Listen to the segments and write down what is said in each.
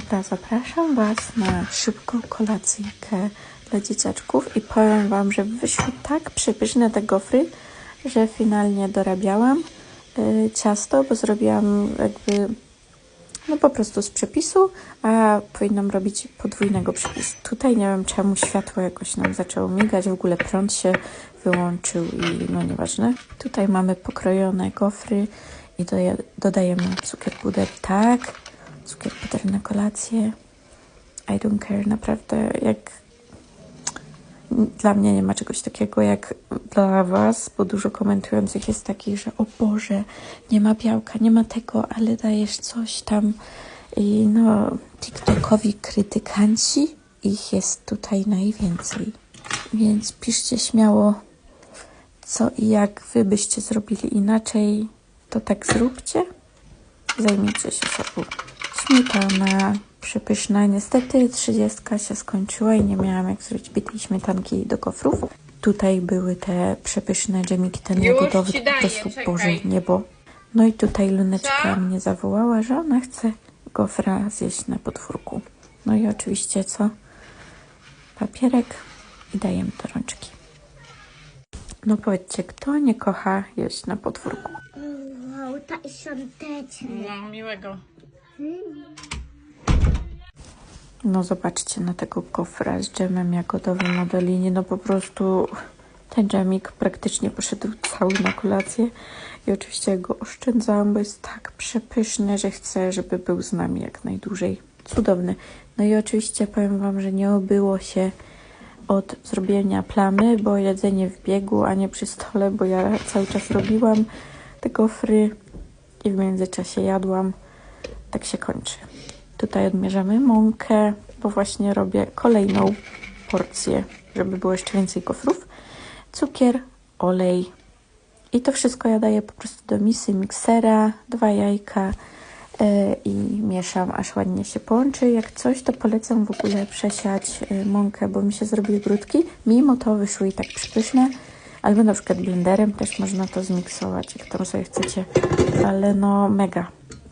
Dobra, zapraszam Was na szybką kolacyjkę dla dzieciaczków i powiem Wam, że wyszły tak przepyszne te gofry, że finalnie dorabiałam y, ciasto, bo zrobiłam jakby no po prostu z przepisu, a powinnam robić podwójnego przepisu. Tutaj nie wiem czemu światło jakoś nam zaczęło migać, w ogóle prąd się wyłączył i no nieważne. Tutaj mamy pokrojone gofry i dodajemy cukier puder, tak, cukier puder na kolację. I don't care, naprawdę jak dla mnie nie ma czegoś takiego jak dla Was, bo dużo komentujących jest takich, że o Boże, nie ma białka, nie ma tego, ale dajesz coś tam. I no, TikTokowi krytykanci, ich jest tutaj najwięcej. Więc piszcie śmiało, co i jak Wy byście zrobili inaczej, to tak zróbcie. Zajmijcie się sobą. Śmietana przepyszna. Niestety 30 się skończyła i nie miałam jak zrobić bitej śmietanki do gofrów. Tutaj były te przepyszne dżemiki, ten to po prostu. Boże niebo. No i tutaj Luneczka Co? mnie zawołała, że ona chce gofra zjeść na podwórku. No i oczywiście co? Papierek i dajemy do rączki. No powiedzcie, kto nie kocha jeść na podwórku? Wow, ta świąteczna. No, miłego. No zobaczcie na tego gofra z dżemem jagodowym na dolinie. No po prostu ten dżemik praktycznie poszedł cały na kolację. I oczywiście go oszczędzałam, bo jest tak przepyszny, że chcę, żeby był z nami jak najdłużej. Cudowny. No i oczywiście powiem Wam, że nie obyło się od zrobienia plamy, bo jedzenie w biegu, a nie przy stole, bo ja cały czas robiłam te gofry i w międzyczasie jadłam. Tak się kończy. Tutaj odmierzamy mąkę, bo właśnie robię kolejną porcję, żeby było jeszcze więcej gofrów. Cukier, olej i to wszystko ja daję po prostu do misy miksera, dwa jajka yy, i mieszam, aż ładnie się połączy. Jak coś, to polecam w ogóle przesiać yy, mąkę, bo mi się zrobiły brudki. Mimo to wyszły i tak przepyszne. Albo na przykład blenderem też można to zmiksować, jak tam sobie chcecie. Ale no mega.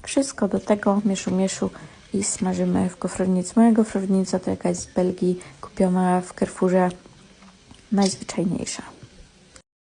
Wszystko do tego, mieszu, mieszu i smażymy w gofrownicy. Moja gofrownica to jakaś z Belgii, kupiona w Carrefourze, najzwyczajniejsza.